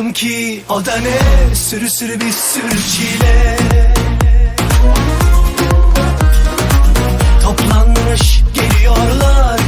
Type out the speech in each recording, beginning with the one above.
Bıktım ki o da ne? Sürü sürü bir sürü çile. Toplanmış geliyorlar.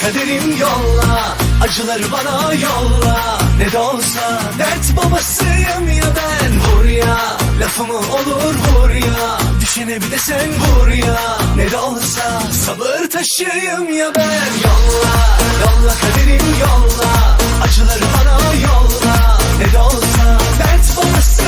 Kaderim yolla Acıları bana yolla. Ne de olsa dert babasıyım ya ben Vur ya. Lafımı olur vur ya. Düşene bir de sen vur ya. Ne de olsa sabır taşıyım ya ben. Yolla yolla kaderim yolla Acıları bana yolla. Ne de olsa dert babası